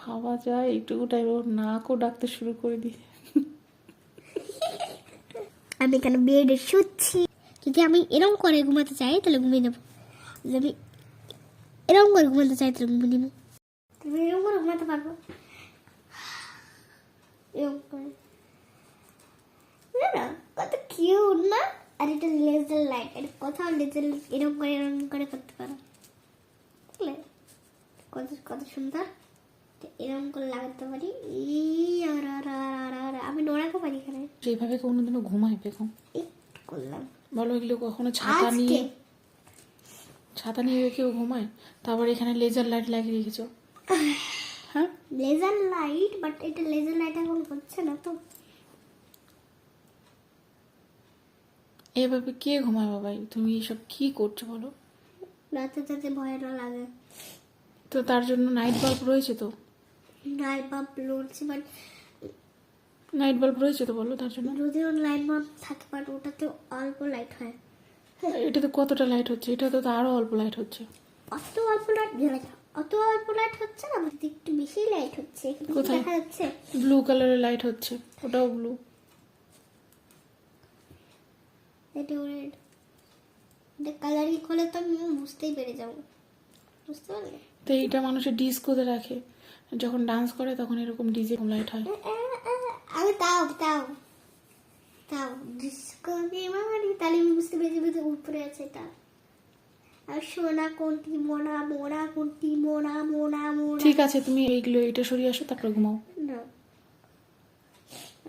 ভাবা যায় একটুকু টাইম ওর নাকও ডাকতে শুরু করে দিই। আমি এখানে বেডে শুচ্ছি? যদি আমি এরকম করে ঘুমাতে চাই? তাহলে ঘুমিয়ে নেব। যদি আমি এরকম করে ঘুমাতে চাই, তাহলে ঘুমিয়ে নেব। তুমি এরকম করে ঘুমাতে পারব? এরকম করে। না কত কিউট না? আর এটা লেজার লাইট এটা কোথাও লেজার এরকম করে এরকম করে করতে পারো। কত কত সুন্দর। এরকম করে লাগাতে পারি। ই আর আর আর আর আর আমি নোড়াকে পারি এখানে। সেইভাবে কোনোদিনও ঘুমায় বেগম। করলাম। বলো এগুলো কখনো ছাতা নিয়ে ছাতা নিয়ে কেউ ঘুমায়? তারপর এখানে লেজার লাইট লাগিয়ে রেখেছো। হ্যাঁ? লেজার লাইট বাট এটা লেজার লাইট এখন হচ্ছে না তো। এভাবে কে ঘুমায় বাবাই? তুমি এসব কি করছ বলো? রাতে যাতে ভয় না লাগে। তো তার জন্য নাইট বাল্ব রয়েছে তো? বাল্ব বাট নাইট বাল্ব রয়েছে তো বলো তার জন্য? যদিও লাইট বাল্ব থাকে বাট ওটাতে অল্প লাইট হয়। এটাতে কতটা লাইট হচ্ছে? এটাতে তো আরও অল্প লাইট হচ্ছে। অত অল্প লাইট অত অল্প লাইট হচ্ছে না আমাদের একটু বেশি লাইট হচ্ছে। কোথায়? দেখা যাচ্ছে? ব্লু কালারের লাইট হচ্ছে ওটাও ব্লু এটা রেড এটা কালারিং হলে তো আমি বুঝতেই পেরে যাব। বুঝতে পারলে? তো এইটা মানুষের ডিস্কোতে রাখে। যখন ডান্স করে তখন এরকম ডিজে লাইট হয়। আমি তাও তাও। তাও ডিস্কো মারি তাহলে আমি বুঝতে পেরে যাব যে উপরে আছে এটা আর সোনা কোনটি মোনা মোনা কোনটি মোনা মোনা মোনা। ঠিক আছে তুমি এইগুলো এটা সরিয়ে আসো তারপর ঘুমাও। না।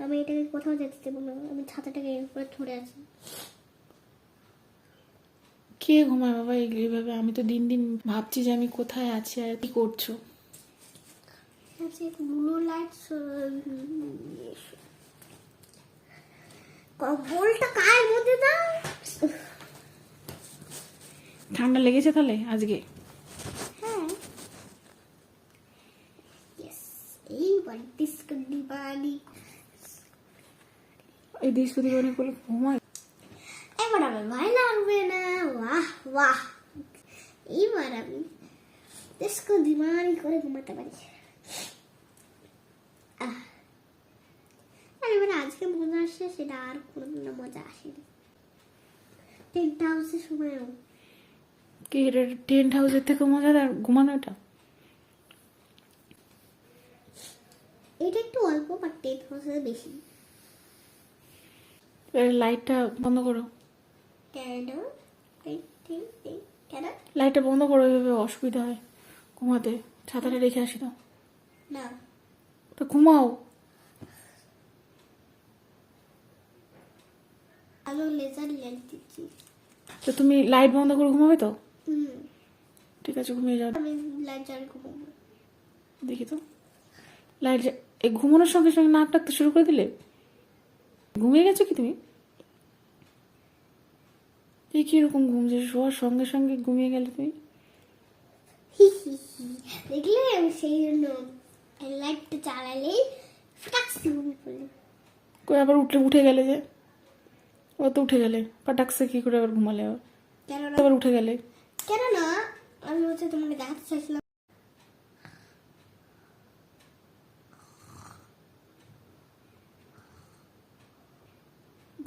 আমি এটাকে কোথাও যেতে দেবো না। আমি ছাতাটাকে এর উপরে ধরে আছি। কে ঘুমায় বাবা এইভাবে? আমি তো দিন দিন ভাবছি যে আমি কোথায় আছি আর কি করছ। আছে ব্লু লাইট কম্বলটা কার মধ্যে দাও ঠান্ডা লেগেছে তাহলে আজকে হ্যাঁ ইয়েস এইবার ডিস্কো দিবানি এই ডিস্কো দিবানি করলে ঘুমায় এবার আমার ভয় লাগবে না বাহ বাহ এইবার আমি ডিস্কো দিবানি করে ঘুমাতে পারি আসছে সেটা আর কোনোদিনও মজা আসেনি। টেন্ট হাউসের সময়ও কি এটা টেন্ট হাউসের থেকে মজাদার ঘুমানো এটা? একটু অল্প বাট টেন্ট হাউসের বেশি লাইটটা বন্ধ করো। কেন। কেন লাইটটা বন্ধ করো এভাবে অসুবিধা হয় ঘুমাতে। ছাতাটা রেখে আসি দাও না। তো ঘুমাও। আলো লেজার দিচ্ছি তো তুমি লাইট বন্ধ করে ঘুমাবে তো? ঠিক আছে ঘুমিয়ে যাও। আমি লাইট জ্বাল ঘুমাবো। দেখি তো। লাইট এই ঘুমানোর সঙ্গে সঙ্গে নাক ডাকতে শুরু করে দিলে? ঘুমিয়ে গেছো কি তুমি? এই কীরকম ঘুম যে শোয়ার সঙ্গে সঙ্গে ঘুমিয়ে গেলে তুমি? দেখলে সেই জন্য লাইটটা চালালেই ফটাক্স ঘুমিয়ে পড়লি আবার উঠলে উঠে গেলে যে? ও তো উঠে গেলে। পাটাকসে কি করে আবার ঘুমালে আবার কেন না আবার উঠে গেলে। কেন না আমি হচ্ছে তোমার দেখাতে চাইছিলাম।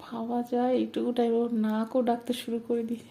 ভাবা যায় একটুকু টাইম নাকও ডাকতে শুরু করে দিয়েছে